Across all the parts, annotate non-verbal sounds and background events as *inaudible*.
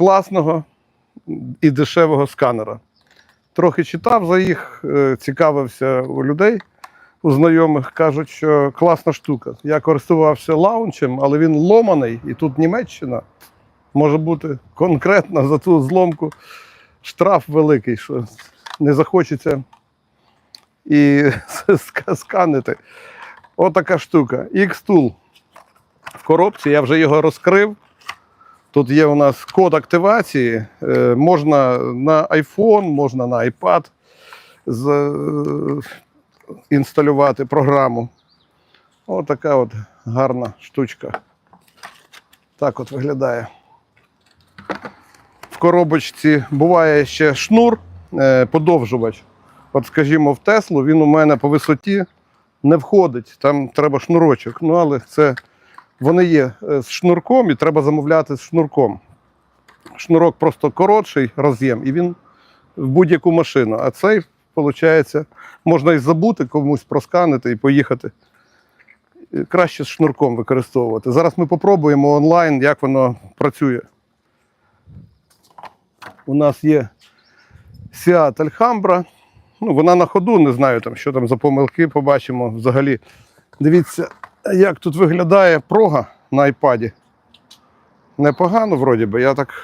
класного і дешевого сканера. Трохи читав за їх, е, цікавився у людей, у знайомих. Кажуть, що класна штука. Я користувався лаунчем, але він ломаний, і тут Німеччина. Може бути конкретно за ту зломку штраф великий, що не захочеться і *laughs* сканити. Отака штука. X-Tool. В коробці я вже його розкрив. Тут є у нас код активації. Е, можна на iPhone, можна на iPad е, інсталювати програму. Отака от гарна штучка. Так от виглядає. В коробочці буває ще шнур, е, подовжувач. От, скажімо, в Теслу він у мене по висоті не входить. Там треба шнурочок. Ну, але це вони є е, з шнурком і треба замовляти з шнурком. Шнурок просто коротший роз'єм, і він в будь-яку машину. А цей, виходить, можна і забути комусь просканити і поїхати. Е, Краще з шнурком використовувати. Зараз ми попробуємо онлайн, як воно працює. У нас є Seat Alhambra. Ну, вона на ходу, не знаю, там, що там за помилки, побачимо взагалі. Дивіться, як тут виглядає прога на айпаді. Непогано, вроді би. Я так.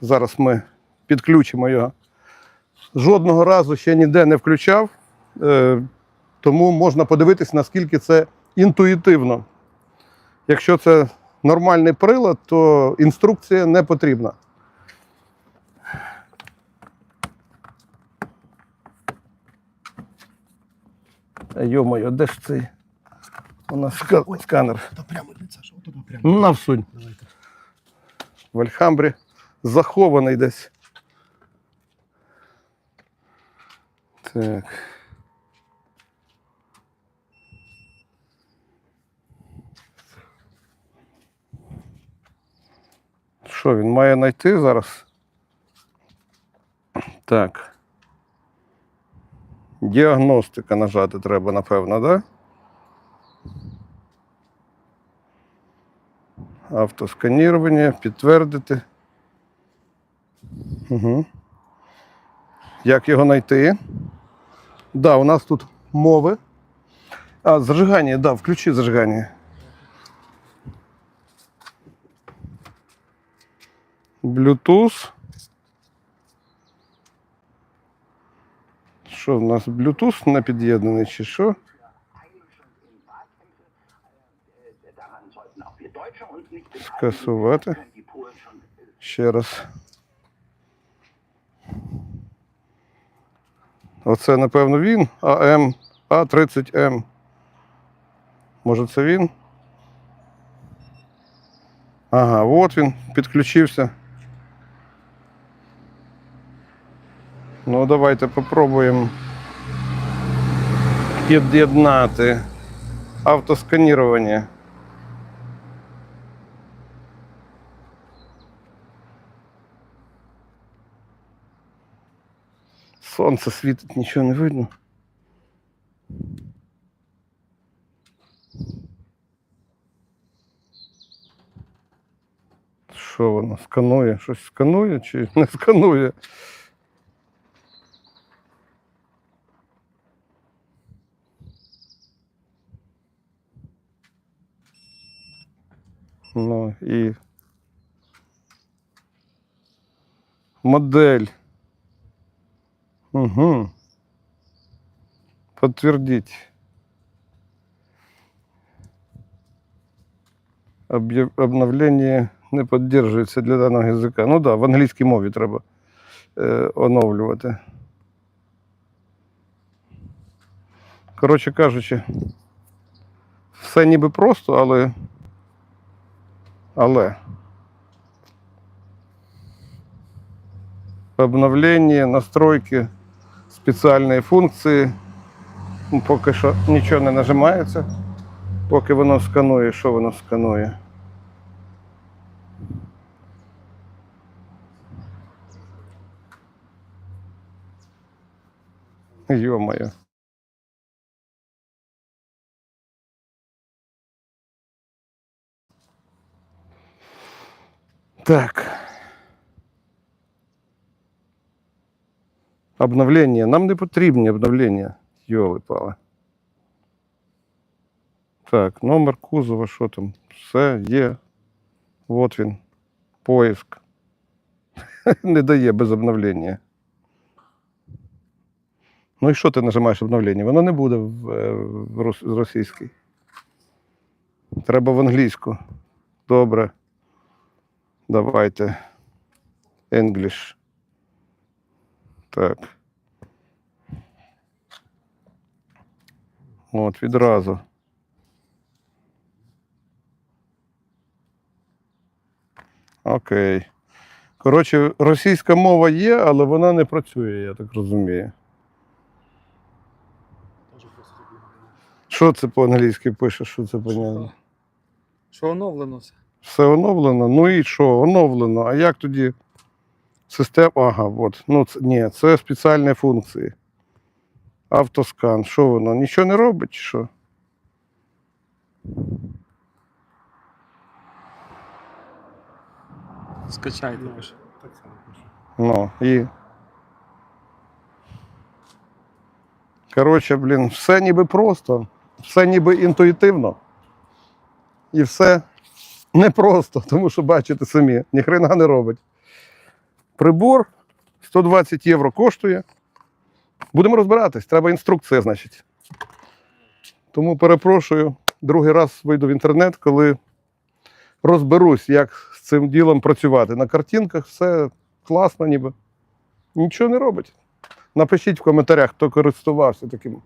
Зараз ми підключимо його. Жодного разу ще ніде не включав, е, тому можна подивитись, наскільки це інтуїтивно. Якщо це нормальний прилад, то інструкція не потрібна. Йо-моє, де ж цей? У нас ска- сканер. Да прямо, Саша, вот туда прямо. Ну, навсунь. Давай-ка. В Альхамбрі захований десь. Так. Що, він має знайти зараз? Так. Діагностика нажати треба, напевно, так? Да? Автосканірування, підтвердити. Угу. Як його знайти? Да, у нас тут мови. А, зажигання, да, включи зажигання. Bluetooth. Що в нас Bluetooth не під'єднаний чи що? Скасувати. Ще раз. Оце, напевно, він. АМ А30М. Може, це він? Ага, от він підключився. Ну, давайте попробуємо під'єднати автосканірування. Сонце світить, нічого не видно. Що воно сканує? Щось сканує чи не сканує? Ну і модель. Угу. Подтвердить. Обновлення не підтримується для даного язика. Ну да, в англійській мові треба е, оновлювати. Коротше кажучи, все ніби просто, але. Але. обновление, настройки, спеціальні функції. Ну, Поки що нічого не нажимається, поки воно сканує, що воно сканує. Йо-моє. Так. Обновлення. Нам не потрібні обновлення. Йоли пали. Так, номер кузова, що там? Все є. От він. Поиск. *laughs* Не дає без обновлення. Ну і що ти нажимаєш обновлення? Воно не буде в, е, російській. Треба в англійську. Добре. Давайте. English. Так. От, відразу. Окей. Коротше, російська мова є, але вона не працює, я так розумію. Що це по-англійськи пише? Що це понятно? Що оновлено все? Все оновлено. Ну і що? Оновлено. А як тоді система? Ага, от. Ну, це, ні, це спеціальні функції. Автоскан. Що воно? Нічого не робить, чи що? Скачайте лише. Ну, і. Коротше, блін, все ніби просто, все ніби інтуїтивно. І все непросто, *laughs* тому що бачите самі, ніхрена не робить. Прибор 120 євро коштує. Будемо розбиратись, треба інструкція, значить. Тому перепрошую, другий раз вийду в інтернет, коли розберусь, як з цим ділом працювати. На картинках все класно, ніби. Нічого не робить. Напишіть в коментарях, хто користувався таким